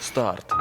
Старт.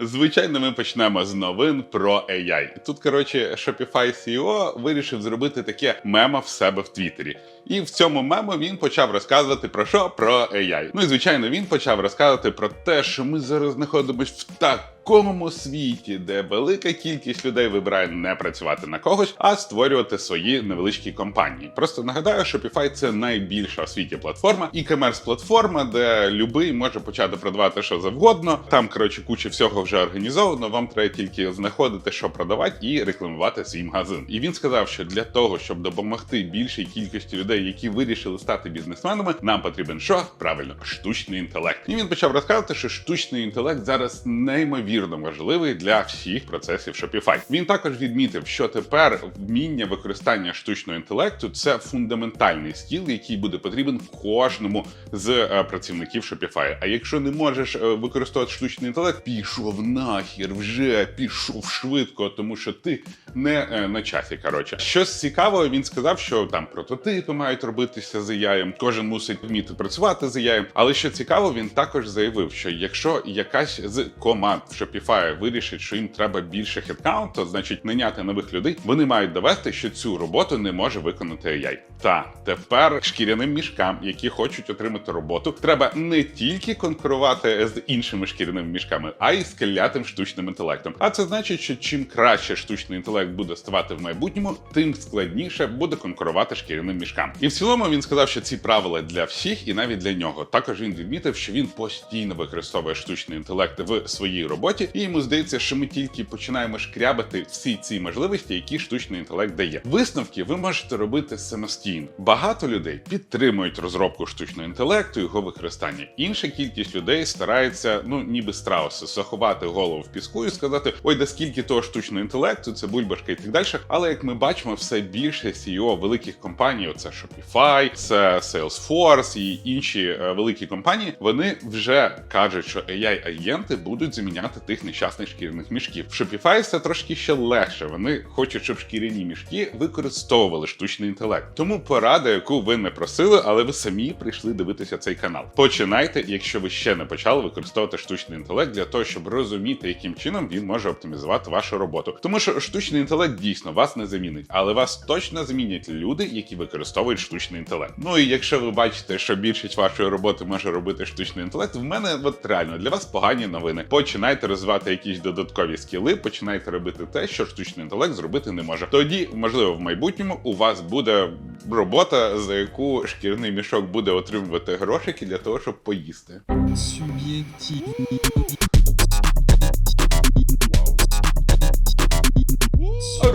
Звичайно, ми почнемо з новин про AI. Тут, коротше, Shopify CEO вирішив зробити таке мемо в себе в Твіттері. І в цьому мему він почав розказувати про що? Про AI. Ну і звичайно, він почав розказувати про те, що ми зараз знаходимося в такому світі, де велика кількість людей вибирає не працювати на когось, а створювати свої невеличкі компанії. Просто нагадаю, Shopify – це найбільша у світі платформа, і комерс платформа, де любий може почати продавати що завгодно. Там коротше куча всього вже організовано. Вам треба тільки знаходити, що продавати, і рекламувати свій магазин. І він сказав, що для того, щоб допомогти більшій кількості людей, які вирішили стати бізнесменами, нам потрібен що правильно штучний інтелект. І він почав розказувати, що штучний інтелект зараз неймовірно важливий для всіх процесів Shopify. Він також відмітив, що тепер вміння використання штучного інтелекту це фундаментальний скіл, який буде потрібен кожному з е, працівників Shopify. А якщо не можеш е, використовувати штучний інтелект, пішов нахер, вже пішов швидко, тому що ти не е, на часі. Коротше, щось цікавого, він сказав, що там прототипи мають робитися з AI, кожен мусить вміти працювати з AI. Але що цікаво, він також заявив, що якщо якась з команд в Shopify вирішить, що їм треба більше хедкаунт, то значить наняти нових людей, вони мають довести, що цю роботу не може виконати AI. Та тепер шкіряним мішкам, які хочуть отримати роботу, треба не тільки конкурувати з іншими шкіряними мішками, а й з клятим штучним інтелектом. А це значить, що чим краще штучний інтелект буде ставати в майбутньому, тим складніше буде конкурувати шкіряним мішкам. І в цілому він сказав, що ці правила для всіх і навіть для нього. Також він відмітив, що він постійно використовує штучний інтелект в своїй роботі, і йому здається, що ми тільки починаємо шкрябати всі ці можливості, які штучний інтелект дає. Висновки ви можете робити самостійно. Багато людей підтримують розробку штучного інтелекту, його використання. Інша кількість людей старається, ну ніби страуси, заховати голову в піску і сказати: ой, да скільки того штучного інтелекту, це бульбашка і так далі. Але як ми бачимо, все більше CEO великих компаній, оце Shopify, це Salesforce і інші е, великі компанії, вони вже кажуть, що AI-агенти будуть заміняти тих нещасних шкіряних мішків. В Shopify все трошки ще легше. Вони хочуть, щоб шкіряні мішки використовували штучний інтелект. Тому порада, яку ви не просили, але ви самі прийшли дивитися цей канал. Починайте, якщо ви ще не почали використовувати штучний інтелект для того, щоб розуміти, яким чином він може оптимізувати вашу роботу. Тому що штучний інтелект дійсно вас не замінить, але вас точно замінять люди, які використовують штучний інтелект. Ну і якщо ви бачите, що більшість вашої роботи може робити штучний інтелект, в мене от реально для вас погані новини. Починайте розвивати якісь додаткові скіли, починайте робити те, що штучний інтелект зробити не може. Тоді, можливо, в майбутньому у вас буде робота, за яку шкірний мішок буде отримувати грошики для того, щоб поїсти.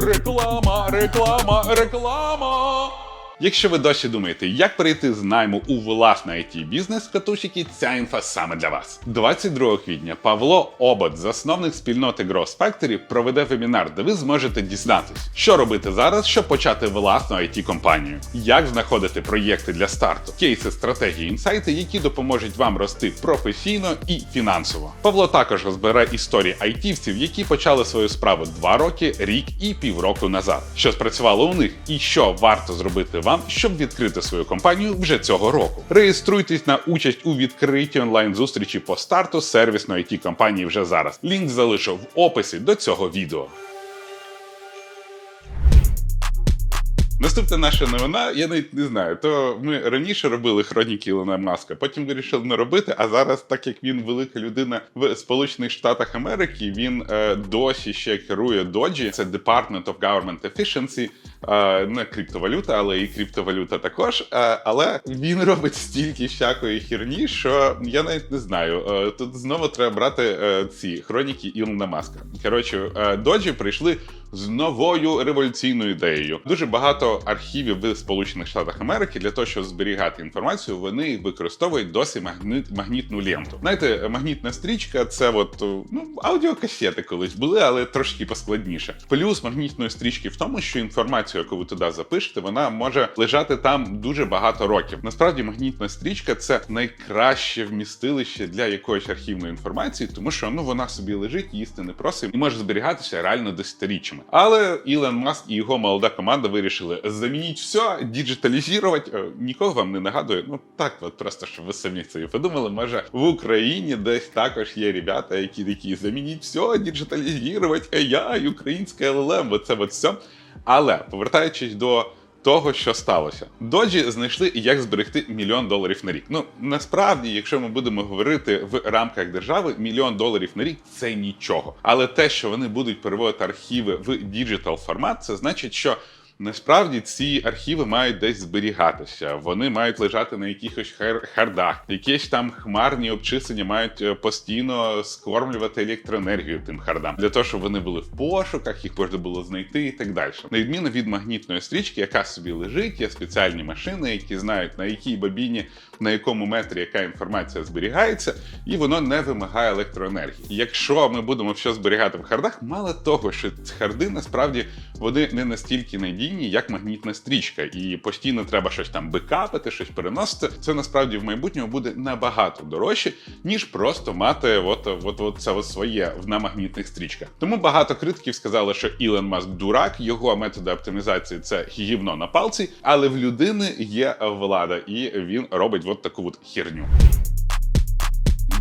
Реклама, реклама, реклама. Якщо ви досі думаєте, як перейти з найму у власний it бізнес катушики, ця інфа саме для вас. 22 квітня Павло Обод, засновник спільноти Growth Factory, проведе вебінар, де ви зможете дізнатись, що робити зараз, щоб почати власну it компанію як знаходити проєкти для старту, кейси, стратегії, інсайти, які допоможуть вам рости професійно і фінансово. Павло також розбере історії айтівців, які почали свою справу два роки, рік і півроку назад, що спрацювало у них, і що варто зробити вам, щоб відкрити свою компанію вже цього року. Реєструйтесь на участь у відкритій онлайн зустрічі по старту сервісної it компанії вже зараз. Лінк залишу в описі до цього відео. Наступна наша новина, я навіть не знаю. То ми раніше робили хроніки Ілона Маска, потім вирішили не робити. А зараз, так як він велика людина в Сполучених Штатах Америки, він е, досі ще керує Доджі, це Department of Government Efficiency, е, не криптовалюта, але і криптовалюта також. Е, але він робить стільки всякої херні, що я навіть не знаю. Е, тут знову треба брати е, ці хроніки Ілона Маска. Коротше, е, Доджі прийшли з новою революційною ідеєю. Дуже багато архівів в Сполучених Штатах Америки для того, щоб зберігати інформацію, вони використовують досі магніт, магнітну ленту. Знаєте, магнітна стрічка це от ну аудіокасети колись були, але трошки поскладніше. Плюс магнітної стрічки в тому, що інформацію, яку ви туди запишете, вона може лежати там дуже багато років. Насправді, магнітна стрічка це найкраще вмістилище для якоїсь архівної інформації, тому що ну вона собі лежить, їсти не просить і може зберігатися реально десятиріччями. Але Ілон Маск і його молода команда вирішили замініть все, діджиталізувати. Е, Нікого вам не нагадує. Ну так, от просто щоб ви самі це і подумали. Може в Україні десь також є ребята, які такі замініть все, діджиталізувати, AI, українське ЛЛМ, оце от все. Але повертаючись до того, що сталося, доджі знайшли, як зберегти мільйон доларів на рік. Ну насправді, якщо ми будемо говорити в рамках держави, мільйон доларів на рік це нічого. Але те, що вони будуть переводити архіви в діджитал формат, це значить, що. Насправді ці архіви мають десь зберігатися, вони мають лежати на якихось хар- хардах, якісь там хмарні обчислення мають е, постійно скормлювати електроенергію тим хардам. Для того, щоб вони були в пошуках, їх можна було знайти і так далі. На відміну від магнітної стрічки, яка собі лежить, є спеціальні машини, які знають на якій бобіні, на якому метрі яка інформація зберігається, і воно не вимагає електроенергії. Якщо ми будемо все зберігати в хардах, мало того, що харди насправді вони не настільки надійні, як магнітна стрічка, і постійно треба щось там бекапити, щось переносити. Це насправді в майбутньому буде набагато дорожче, ніж просто мати от, от, от це от своє на магнітних стрічках. Тому багато критиків сказали, що Ілон Маск дурак, його методи оптимізації це гівно на палці, але в людини є влада, і він робить от таку вот херню.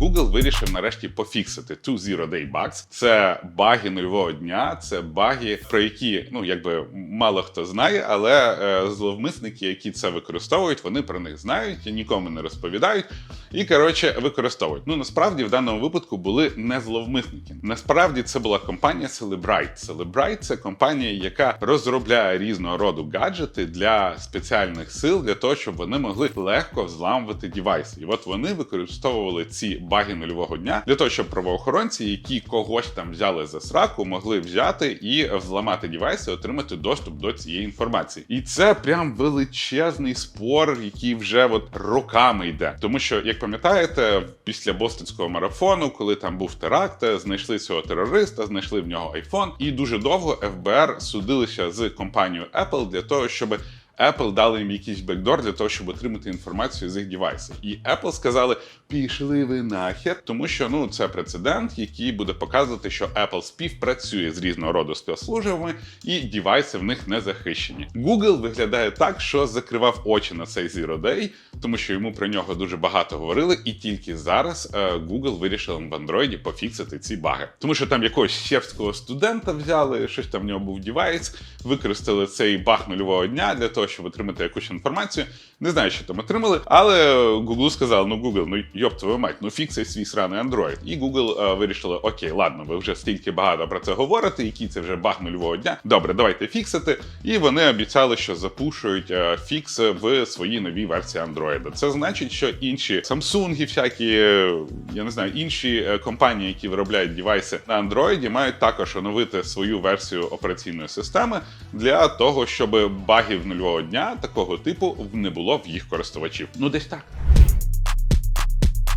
Google вирішив нарешті пофіксити Two Zero Day Bugs. Це баги нульового дня, це баги, про які ну якби мало хто знає, але е, зловмисники, які це використовують, вони про них знають і нікому не розповідають. І коротше використовують. Ну насправді в даному випадку були не зловмисники. Насправді це була компанія Celebrite. Celebrite – це компанія, яка розробляє різного роду гаджети для спеціальних сил для того, щоб вони могли легко взламувати дівайси. І от вони використовували ці баги нульового дня для того, щоб правоохоронці, які когось там взяли за сраку, могли взяти і взламати дівайси, отримати доступ до цієї інформації. І це прям величезний спор, який вже от роками йде. Тому що, як пам'ятаєте, після бостонського марафону, коли там був теракт, знайшли цього терориста, знайшли в нього айфон, і дуже довго ФБР судилися з компанією Apple для того, щоб Apple дали їм якийсь бекдор для того, щоб отримати інформацію з їх девайсів. І Apple сказали: пішли ви нахер, тому що ну це прецедент, який буде показувати, що Apple співпрацює з різного роду спецслужбами, і девайси в них не захищені. Google виглядає так, що закривав очі на цей Zero Day, тому що йому про нього дуже багато говорили, і тільки зараз е, Google вирішив в Android пофіксити ці баги. Тому що там якогось чешського студента взяли, щось там в нього був девайс, використали цей баг нульового дня для того, щоб отримати якусь інформацію. Не знаю, що там отримали, але Google сказав: ну Google, ну йоп твою мать, ну фіксай свій сраний Android. І Google е, вирішили: окей, ладно, ви вже стільки багато про це говорите, який це вже баг нульового дня. Добре, давайте фіксити. І вони обіцяли, що запушують е, фікс в своїй новій версії Android. Це значить, що інші Samsung, всякі, е, я не знаю, інші е, компанії, які виробляють девайси на Android, мають також оновити свою версію операційної системи для того, щоб багів нульового дня такого типу не було в їх користувачів. Ну десь так.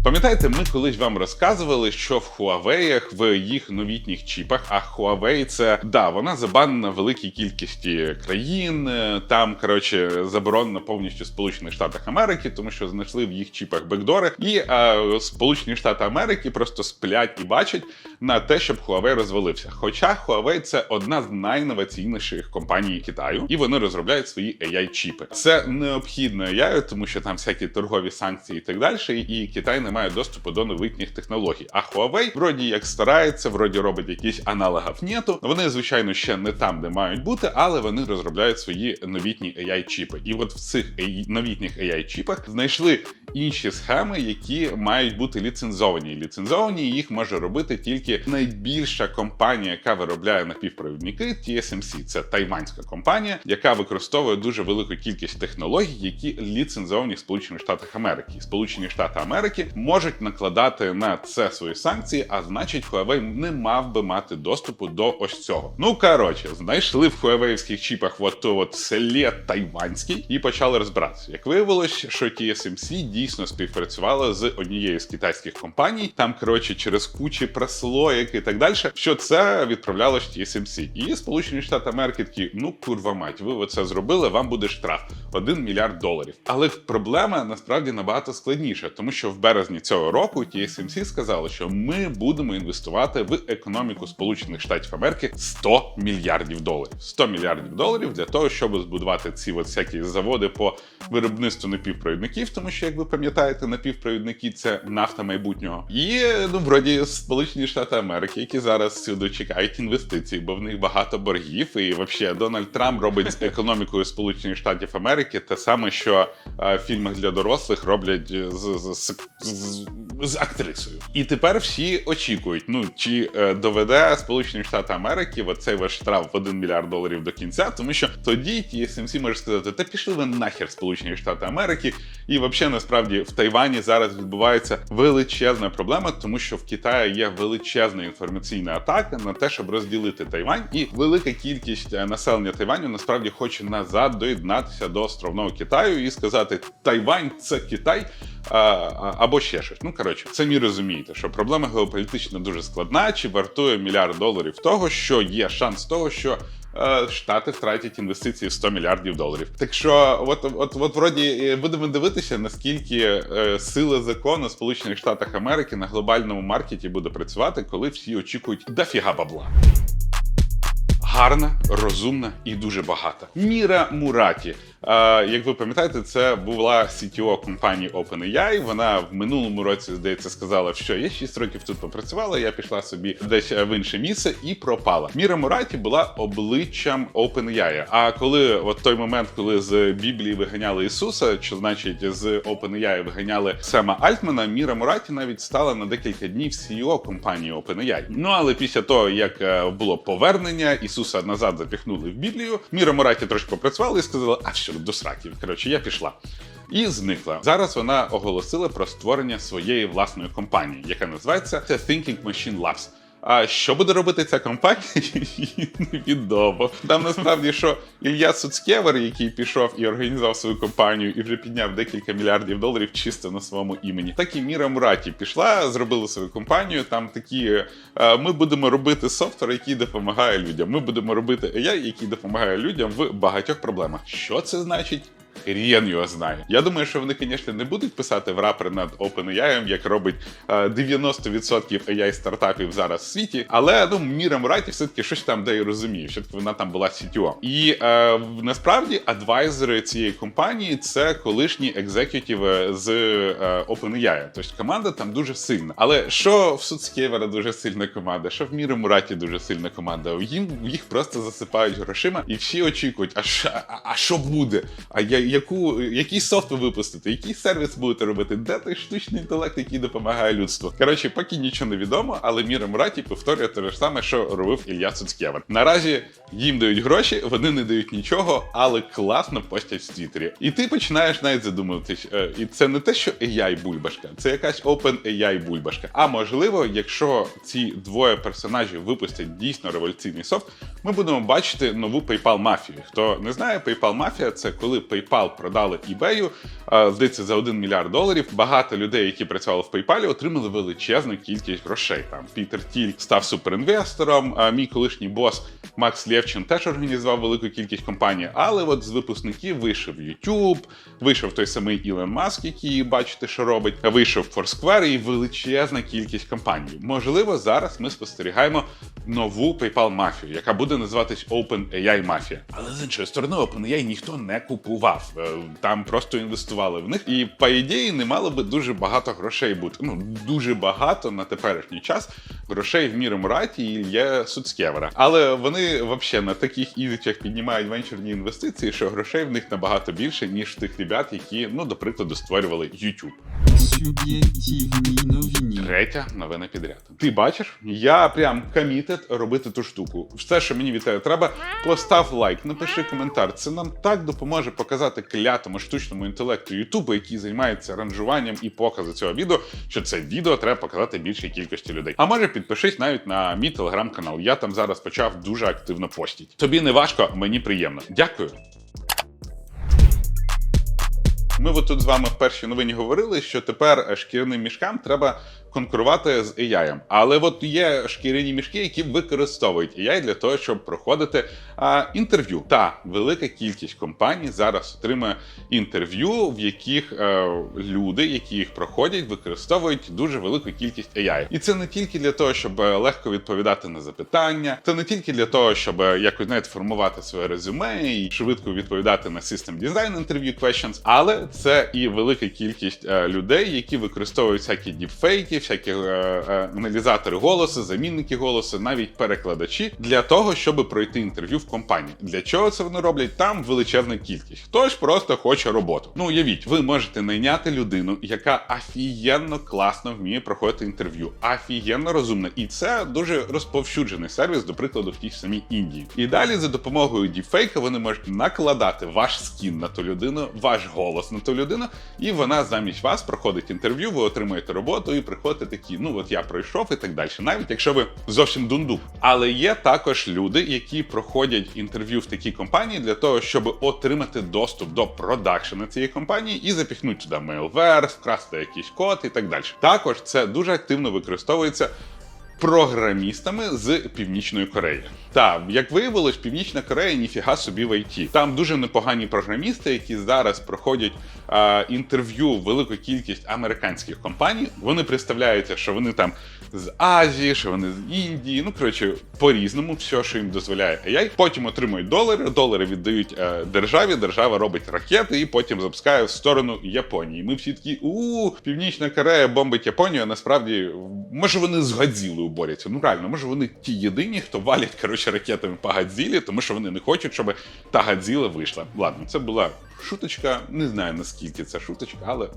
Пам'ятаєте, ми колись вам розказували, що в Huawei в їх новітніх чіпах, а Huawei це да, вона забанена в великій кількості країн. е, Там коротше заборонено повністю Сполучених Штатах Америки, тому що знайшли в їх чіпах бекдори, і е, Сполучені Штати Америки просто сплять і бачать на те, щоб Huawei розвалився. Хоча Huawei це одна з найінноваційніших компаній Китаю, і вони розробляють свої ai чіпи Це необхідно AI, тому що там всякі торгові санкції і так далі, і Китай не має доступу до новітніх технологій. А Huawei вроді як старається, вроді робить якісь аналогів нету. Вони, звичайно, ще не там, де мають бути, але вони розробляють свої новітні ai чіпи І от в цих новітніх ai чіпах знайшли інші схеми, які мають бути ліцензовані. Ліцензовані їх може робити тільки найбільша компанія, яка виробляє напівпровідники TSMC. Це тайванська компанія, яка використовує дуже велику кількість технологій, які ліцензовані в Сполучених Штатах Америки. Сполучені Штати Америки можуть накладати на це свої санкції, а значить, Huawei не мав би мати доступу до ось цього. Ну коротше, знайшли в хуавеївських чіпах от от слід тайванський і почали розбиратися. Як виявилось, що TSMC дійсно співпрацювала з однією з китайських компаній, там коротше через кучі прослоїк і так далі, що це відправлялось TSMC. І Сполучені Штати Америки такі, ну курва мать, ви оце зробили, вам буде штраф 1 мільярд доларів. Але проблема насправді набагато складніша, тому що в березні березні цього року TSMC сказали, що ми будемо інвестувати в економіку Сполучених Штатів Америки 100 мільярдів доларів. 100 мільярдів доларів для того, щоб збудувати ці от всякі заводи по виробництву напівпровідників, тому що, як ви пам'ятаєте, напівпровідники це нафта майбутнього. І ну, вроді Сполучені Штати Америки, які зараз сюди чекають інвестицій, бо в них багато боргів. І взагалі Дональд Трамп робить з економікою Сполучених Штатів Америки те саме, що в фільмах для дорослих роблять з, з, з, з, з актрисою. І тепер всі очікують, ну чи е, доведе Сполучені Штати Америки в оцей ваш штраф в 1 мільярд доларів до кінця, тому що тоді TSMC може сказати, та пішли ви нахер Сполучені Штати Америки. І взагалі насправді в Тайвані зараз відбувається величезна проблема, тому що в Китаї є величезна інформаційна атака на те, щоб розділити Тайвань, і велика кількість е, населення Тайваню насправді хоче назад доєднатися до островного Китаю і сказати: Тайвань це Китай. Або ще щось. Ну коротше, самі розумієте, що проблема геополітична дуже складна. Чи вартує мільярд доларів того, що є шанс того, що е, Штати втратять інвестиції в 100 мільярдів доларів. Так що, от, от, от вроді е, будемо дивитися, наскільки е, сила закону Сполучених Штатах Америки на глобальному маркеті буде працювати, коли всі очікують дофіга бабла. Гарна, розумна і дуже багата. Міра Мураті. Е, як ви пам'ятаєте, це була CTO компанії OpenAI. Вона в минулому році, здається, сказала, що я 6 років тут попрацювала, я пішла собі десь е, в інше місце і пропала. Міра Мураті була обличчям OpenAI. А коли от той момент, коли з Біблії виганяли Ісуса, що значить з OpenAI виганяли Сема Альтмана, Міра Мураті навіть стала на декілька днів CEO компанії OpenAI. Ну але після того, як е, було повернення, Ісуса назад запіхнули в Біблію. Міра Мураті трошки попрацювала і сказала: а що до сраків. Коротше, я пішла. І зникла. Зараз вона оголосила про створення своєї власної компанії, яка називається Thinking Machine Labs. А що буде робити ця компанія? Невідомо. Там насправді що Ілля Суцкевер, який пішов і організував свою компанію і вже підняв декілька мільярдів доларів чисто на своєму імені. Так і Міра Мураті пішла, зробила свою компанію. Там такі е, ми будемо робити софтвер, який допомагає людям. Ми будемо робити AI, який допомагає людям в багатьох проблемах. Що це значить? Хрен його знає. Я думаю, що вони, звісно, не будуть писати в рапер над OpenAI, як робить е, 90% AI стартапів зараз в світі. Але ну Міра Мураті все-таки щось там де і розуміє, що вона там була CTO. І е, насправді адвайзери цієї компанії це колишні екзекютіви з е, OpenAI. Тобто команда там дуже сильна. Але що в Суцкевера дуже сильна команда, що в Міри Мураті дуже сильна команда. Їм їх просто засипають грошима, і всі очікують, а що, а, а що буде? А я, яку, який софт ви випустите, який сервіс будете робити? Де той штучний інтелект, який допомагає людству? Коротше, поки нічого не відомо, але Міра Мураті повторює те ж саме, що робив Ілля Суцкевер. Наразі їм дають гроші, вони не дають нічого, але класно постять в Твіттері. І ти починаєш навіть задумуватись. е, І це не те, що AI бульбашка, це якась Open AI бульбашка. А можливо, якщо ці двоє персонажів випустять дійсно революційний софт, ми будемо бачити нову PayPal мафію. Хто не знає, PayPal мафія це коли PayPal продали eBay, е, здається, за 1 мільярд доларів. Багато людей, які працювали в PayPal, отримали величезну кількість грошей. Там Пітер Тіль став суперінвестором. а Мій колишній бос Макс Лєвчин теж організував велику кількість компаній. Але от з випускників вийшов YouTube, вийшов той самий Ілон Маск, який бачите, що робить. Вийшов Foursquare і величезна кількість компаній. Можливо, зараз ми спостерігаємо нову PayPal мафію, яка буде називатись OpenAI мафія. Але з іншої сторони, OpenAI ніхто не купував. Е, Там просто інвестували в них. І по ідеї не мало би дуже багато грошей бути. Ну дуже багато на теперішній час грошей в Мірі Мураті і є Суцкевера. Але вони взагалі на таких ізичах піднімають венчурні інвестиції, що грошей в них набагато більше, ніж в тих ребят, які, ну, до прикладу, створювали YouTube. Суб'єктивні новини. Третя новина підряд. Ти бачиш, я прям комітет робити ту штуку. Все, що мені від треба, постав лайк, напиши коментар. Це нам так допоможе показати клятому штучному інтелекту Ютубу, який займається ранжуванням і показу цього відео, що це відео треба показати більшій кількості людей. А може підпишись навіть на мій телеграм-канал. Я там зараз почав дуже активно постіть. Тобі не важко, мені приємно. Дякую. Ми от тут з вами в першій новині говорили, що тепер е, шкіряним мішкам треба конкурувати з AI. Але от є шкіряні мішки, які використовують AI для того, щоб проходити а, інтерв'ю. Та велика кількість компаній зараз отримує інтерв'ю, в яких е, люди, які їх проходять, використовують дуже велику кількість AI. І це не тільки для того, щоб е, легко відповідати на запитання, це не тільки для того, щоб е, якось знаєте, формувати своє резюме і швидко відповідати на System Design Interview Questions, але це і велика кількість людей, які використовують всякі діпфейки, всякі е, е, аналізатори голосу, замінники голосу, навіть перекладачі для того, щоб пройти інтерв'ю в компанії. Для чого це вони роблять? Там величезна кількість. Хтось просто хоче роботу. Ну уявіть, ви можете найняти людину, яка офігенно класно вміє проходити інтерв'ю, офігенно розумна, і це дуже розповсюджений сервіс, до прикладу, в тій самій Індії. І далі за допомогою діпфейка вони можуть накладати ваш скін на ту людину, ваш голос на ту людину, і вона замість вас проходить інтерв'ю, ви отримуєте роботу і приходите такі, ну от я пройшов і так далі. Навіть якщо ви зовсім дунду. Але є також люди, які проходять інтерв'ю в такій компанії для того, щоб отримати доступ до продакшена цієї компанії і запіхнути туди mailware, вкрасти якийсь код і так далі. Також це дуже активно використовується програмістами з Північної Кореї. Та як виявилось, Північна Корея ніфіга собі в ІТ. Там дуже непогані програмісти, які зараз проходять е, інтерв'ю велику кількість американських компаній. Вони представляються, що вони там з Азії, що вони з Індії. Ну коротше, по-різному, все, що їм дозволяє AI. Потім отримують долари. Долари віддають е, державі. Держава робить ракети і потім запускає в сторону Японії. Ми всі такі у Північна Корея бомбить Японію. А насправді, може, вони з Гадзілою борються. Ну реально, може вони ті єдині, хто валять коротше ракетами по Гадзілі, тому що вони не хочуть, щоб та Гадзіла вийшла. Ладно, це була шуточка. Не знаю наскільки це шуточка, але.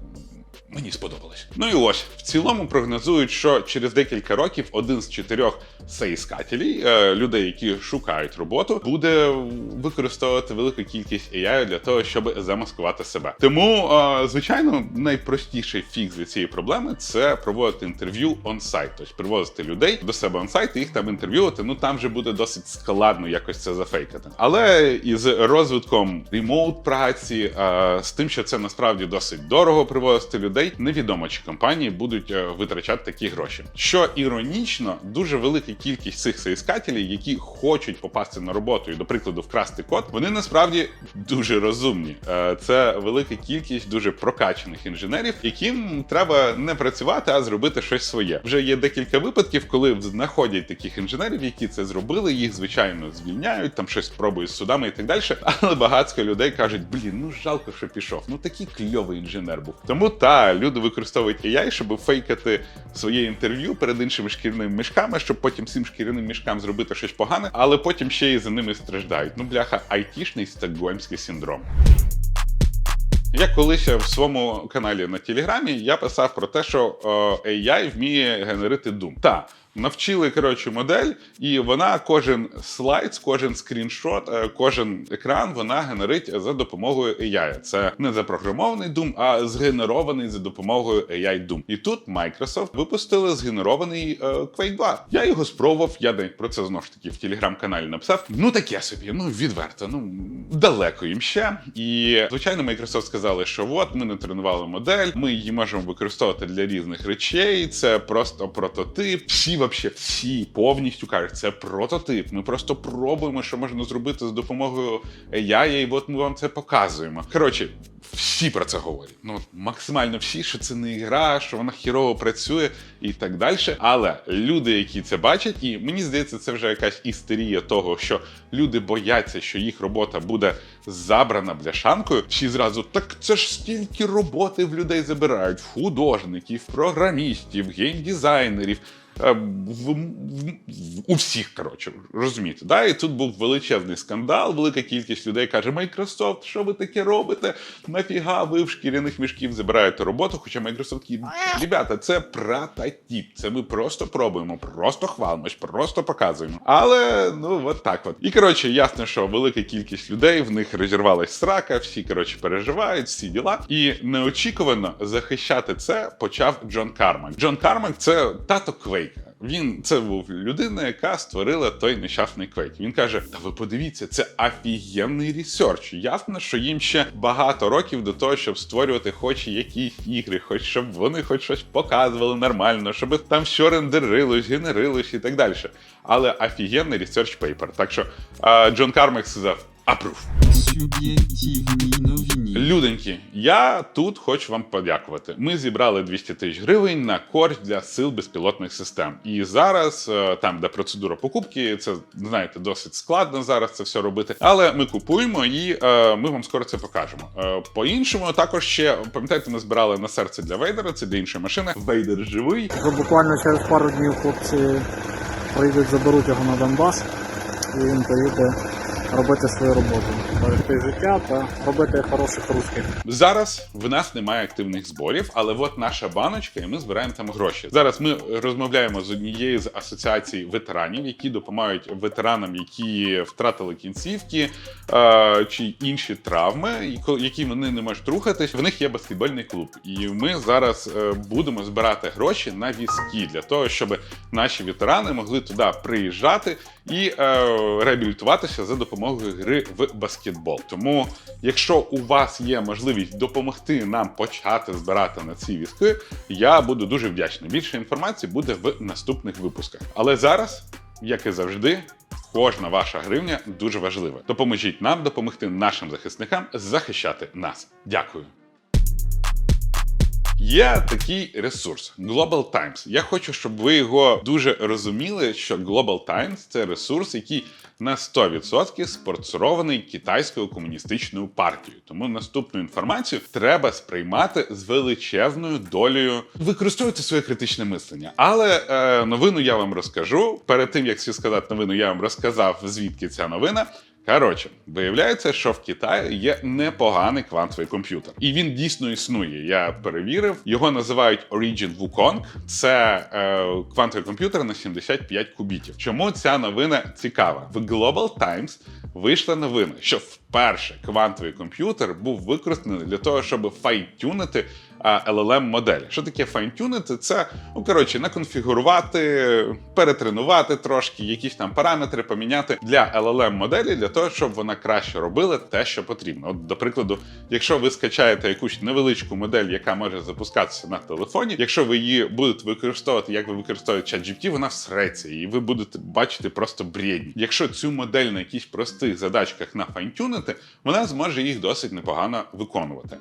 Мені сподобалось. Ну і ось в цілому прогнозують, що через декілька років один з чотирьох соіскателів, е, людей, які шукають роботу, буде використовувати велику кількість AI для того, щоб замаскувати себе. Тому, е, звичайно, найпростіший фікс для цієї проблеми це проводити інтерв'ю онсайт, тобто привозити людей до себе онсайт і їх там інтерв'ювати. Ну там вже буде досить складно якось це зафейкати. Але із розвитком ремоут праці, е, з тим, що це насправді досить дорого привозити людей, невідомо чи компанії будуть е, витрачати такі гроші. Що іронічно, дуже велика кількість цих соіскателів, які хочуть попасти на роботу і, до прикладу, вкрасти код, вони насправді дуже розумні. Е, Це велика кількість дуже прокачаних інженерів, яким треба не працювати, а зробити щось своє. Вже є декілька випадків, коли знаходять таких інженерів, які це зробили. Їх звичайно звільняють, там щось пробують з судами і так далі. Але багатсько людей кажуть: блін, ну жалко, що пішов. Ну такий кльовий інженер був. Тому та люди використовують AI, щоб фейкати своє інтерв'ю перед іншими шкіряними мішками, щоб потім цим шкіряним мішкам зробити щось погане, але потім ще й за ними страждають. Ну, бляха, айтішний стокгольмський синдром. Я колись в своєму каналі на Телеграмі я писав про те, що е, AI вміє генерити дум. Та навчили коротше модель, і вона кожен слайд, кожен скріншот, е, кожен екран вона генерить за допомогою AI. Це не запрограмований Doom, а згенерований за допомогою AI Doom. І тут Microsoft випустили згенерований е, Quake 2. Я його спробував. Я навіть про це знову ж таки в телеграм-каналі написав. Ну таке собі, ну відверто, ну далеко їм ще. І звичайно, Microsoft сказали, що от ми не тренували модель, ми її можемо використовувати для різних речей. Це просто прототип. Всі вообще всі повністю кажуть, це прототип. Ми просто пробуємо, що можна зробити з допомогою AI, і от ми вам це показуємо. Коротше, всі про це говорять. Ну максимально всі, що це не гра, що вона хірово працює і так далі. Але люди, які це бачать, і мені здається, це вже якась істерія того, що люди бояться, що їх робота буде забрана бляшанкою. Всі зразу так це ж стільки роботи в людей забирають: художників, програмістів, геймдизайнерів. Е, В, в, у всіх, коротше, розумієте, да? І тут був величезний скандал, велика кількість людей каже: Microsoft, що ви таке робите? Нафіга ви в шкіряних мішків забираєте роботу? Хоча такі, ребята, це прототип, це ми просто пробуємо, просто хвалимось, просто показуємо. Але ну от так от. І коротше, ясно, що велика кількість людей в них розірвалась срака, всі коротше переживають, всі діла. І неочікувано захищати це почав Джон Кармак. Джон Кармак це тато Квейка. Він це був людина, яка створила той нещасний квейк. Він каже: Та ви подивіться, це офігенний ресерч. Ясно, що їм ще багато років до того, щоб створювати хоч якісь ігри, хоч щоб вони хоч щось показували нормально, щоб там все рендерилось, генерилось і так далі. Але офігенний ресерч пейпер. Так що Джон Кармак сказав: апрув. Суб'єктивні новини. Люденьки, я тут хочу вам подякувати. Ми зібрали 200 тисяч гривень на користь для сил безпілотних систем. І зараз, е, там, де процедура покупки, це знаєте, досить складно зараз це все робити. Але ми купуємо і е, ми вам скоро це покажемо. Е, по-іншому, також ще пам'ятаєте, ми збирали на серце для Вейдера, це для іншої машини. Вейдер живий. Буквально через пару днів хлопці прийдуть, заберуть його на Донбас, і він поїде робити свою роботу, берегти життя та робити хороших русських. Зараз в нас немає активних зборів, але от наша баночка, і ми збираємо там гроші. Зараз ми розмовляємо з однією з асоціацій ветеранів, які допомагають ветеранам, які втратили кінцівки е, чи інші травми, які вони не можуть рухатись. В них є баскетбольний клуб, і ми зараз е, будемо збирати гроші на візки для того, щоб наші ветерани могли туди приїжджати і е, реабілітуватися за допомогою гри в баскетбол. Тому, якщо у вас є можливість допомогти нам почати збирати на ці візки, я буду дуже вдячний. Більше інформації буде в наступних випусках. Але зараз, як і завжди. Кожна ваша гривня дуже важлива. Допоможіть нам допомогти нашим захисникам захищати нас. Дякую. Є такий ресурс Global Times. Я хочу, щоб ви його дуже розуміли, що Global Times це ресурс, який на 100% спонсорований китайською комуністичною партією. Тому наступну інформацію треба сприймати з величезною долею. Використовуйте своє критичне мислення. Але е, новину я вам розкажу. Перед тим як всі сказати новину, я вам розказав звідки ця новина. Коротше, виявляється, що в Китаї є непоганий квантовий комп'ютер, і він дійсно існує. Я перевірив. Його називають Origin Wukong. Це е, квантовий комп'ютер на 75 кубітів. Чому ця новина цікава? В Global Times вийшла новина, що вперше квантовий комп'ютер був використаний для того, щоб файтюнити llm модель Що таке файнтюнити? Це ну коротше наконфігурувати, перетренувати трошки, якісь там параметри поміняти для llm моделі для того, щоб вона краще робила те, що потрібно. От, до прикладу, якщо ви скачаєте якусь невеличку модель, яка може запускатися на телефоні, якщо ви її будете використовувати, як ви використовуєте ChatGPT, вона всреться, і ви будете бачити просто бредні. Якщо цю модель на якісь простих задачках нафайнтюнити, вона зможе їх досить непогано виконувати.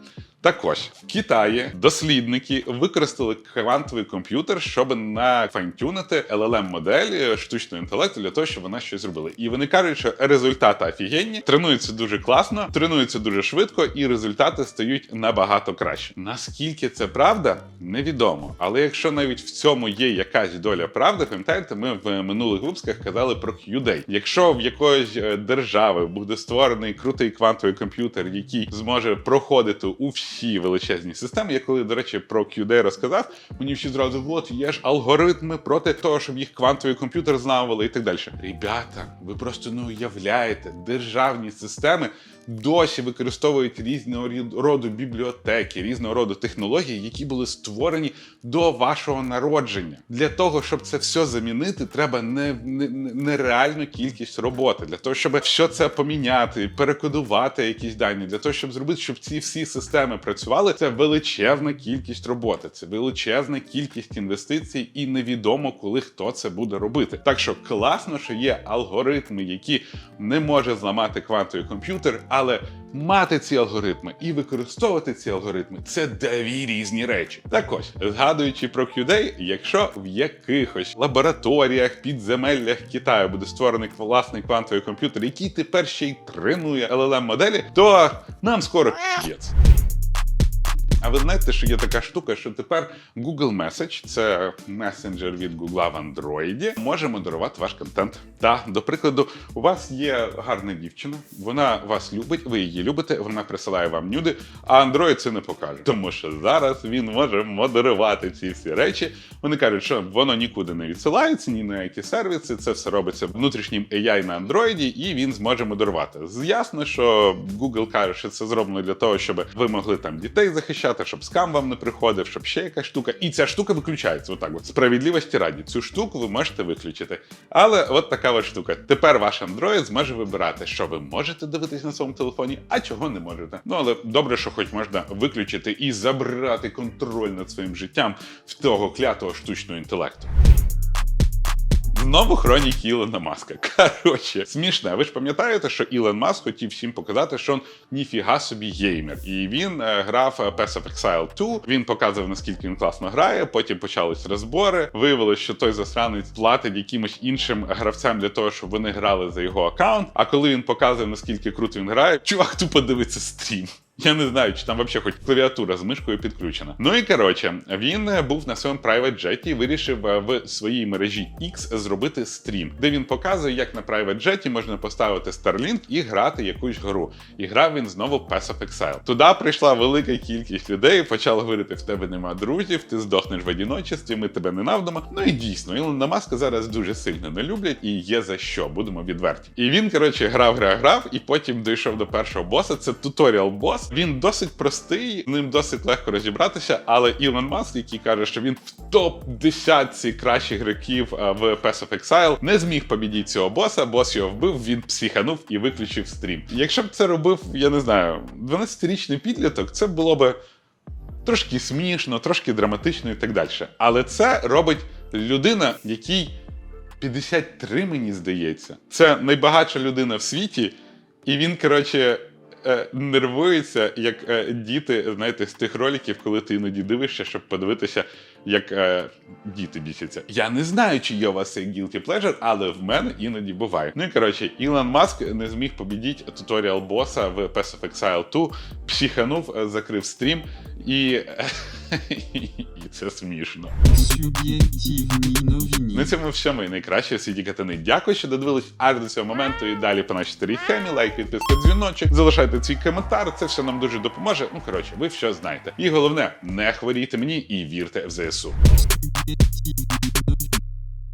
Так ось в Китаї дослідники використали квантовий комп'ютер, щоб нафайнтюнити llm модель штучного інтелекту для того, щоб вона щось зробила. І вони кажуть, що результати офігенні, тренуються дуже класно, тренуються дуже швидко, і результати стають набагато краще. Наскільки це правда, невідомо. Але якщо навіть в цьому є якась доля правди, пам'ятаєте, ми в минулих випусках казали про QDay. Якщо в якоїсь е, держави буде створений крутий квантовий комп'ютер, який зможе проходити у всі величезні системи. Я коли, до речі, про QD розказав, мені всі зразу, от є ж алгоритми проти того, щоб їх квантовий комп'ютер знавали і так далі. Ребята, ви просто не уявляєте, державні системи досі використовують різного роду бібліотеки, різного роду технології, які були створені до вашого народження. Для того, щоб це все замінити, треба не, не, не- нереальну кількість роботи. Для того, щоб все це поміняти, перекодувати якісь дані, для того, щоб зробити, щоб ці всі системи працювали, це величезна кількість роботи, це величезна кількість інвестицій, і невідомо, коли хто це буде робити. Так що класно, що є алгоритми, які не може зламати квантовий комп'ютер, але мати ці алгоритми і використовувати ці алгоритми це дві різні речі. Так ось, згадуючи про QD, якщо в якихось лабораторіях, підземеллях Китаю буде створений власний квантовий комп'ютер, який тепер ще й тренує LLM моделі, то нам скоро к'єць. А ви знаєте, що є така штука, що тепер Google Message, це месенджер від Google в Android, може модерувати ваш контент. Та, до прикладу, у вас є гарна дівчина, вона вас любить, ви її любите, вона присилає вам нюди, а Android це не покаже. Тому що зараз він може модерувати ці всі речі. Вони кажуть, що воно нікуди не відсилається, ні на які сервіси. Це все робиться внутрішнім AI на Android, і він зможе модерувати. Ясно, що Google каже, що це зроблено для того, щоб ви могли там дітей захищати сказати, щоб скам вам не приходив, щоб ще якась штука. І ця штука виключається. Отак, от справедливості раді. Цю штуку ви можете виключити. Але от така от штука. Тепер ваш Android зможе вибирати, що ви можете дивитись на своєму телефоні, а чого не можете. Ну але добре, що хоч можна виключити і забрати контроль над своїм життям в того клятого штучного інтелекту. Знову хроніки Ілона Маска. Коротше, смішне. Ви ж пам'ятаєте, що Ілон Маск хотів всім показати, що він ніфіга собі геймер. І він е, грав е, Pass of Exile 2, Він показував, наскільки він класно грає. Потім почались розбори. Виявилось, що той засранець платить якимось іншим гравцям для того, щоб вони грали за його аккаунт. А коли він показує, наскільки круто він грає, чувак тупо дивиться стрім. Я не знаю, чи там взагалі хоч клавіатура з мишкою підключена. Ну і коротше, він е, був на своєму private jet і вирішив е, в своїй мережі X зробити стрім, де він показує, як на private jet можна поставити Starlink і грати якусь гру. І грав він знову Pass of Exile. Туди прийшла велика кількість людей, почала говорити: в тебе нема друзів, ти здохнеш в одиночестві, ми тебе ненавидимо. Ну і дійсно, Ілона Маска зараз дуже сильно не люблять і є за що, будемо відверті. І він, коротше, грав, грав, грав, і потім дійшов до першого боса. Це туторіал бос. Він досить простий, ним досить легко розібратися. Але Ілон Маск, який каже, що він в топ 10 кращих гравців в Pass of Exile, не зміг побідіти цього боса. Бос його вбив, він психанув і виключив стрім. Якщо б це робив, я не знаю, 12-річний підліток, це було би трошки смішно, трошки драматично і так далі. Але це робить людина, якій 53, мені здається. Це найбагатша людина в світі, і він, коротше. Е, Нервується, як е, діти, знаєте, з тих роликів, коли ти іноді дивишся, щоб подивитися, як е, діти бісяться. Я не знаю, чи є у вас цей guilty pleasure, але в мене іноді буває. Ну і коротше, Ілон Маск не зміг побідіть туторіал боса в Pass of Exile 2, психанув, е, закрив стрім, і, і це смішно. Суб'єктивні новини. На цьому все мої найкращі світі катани. Дякую, що додивились аж до цього моменту. І далі по нашій старій хемі, лайк, підписка, дзвіночок. Залишайте свій коментар. Це все нам дуже допоможе. Ну коротше, ви все знаєте. І головне, не хворійте мені і вірте в ЗСУ.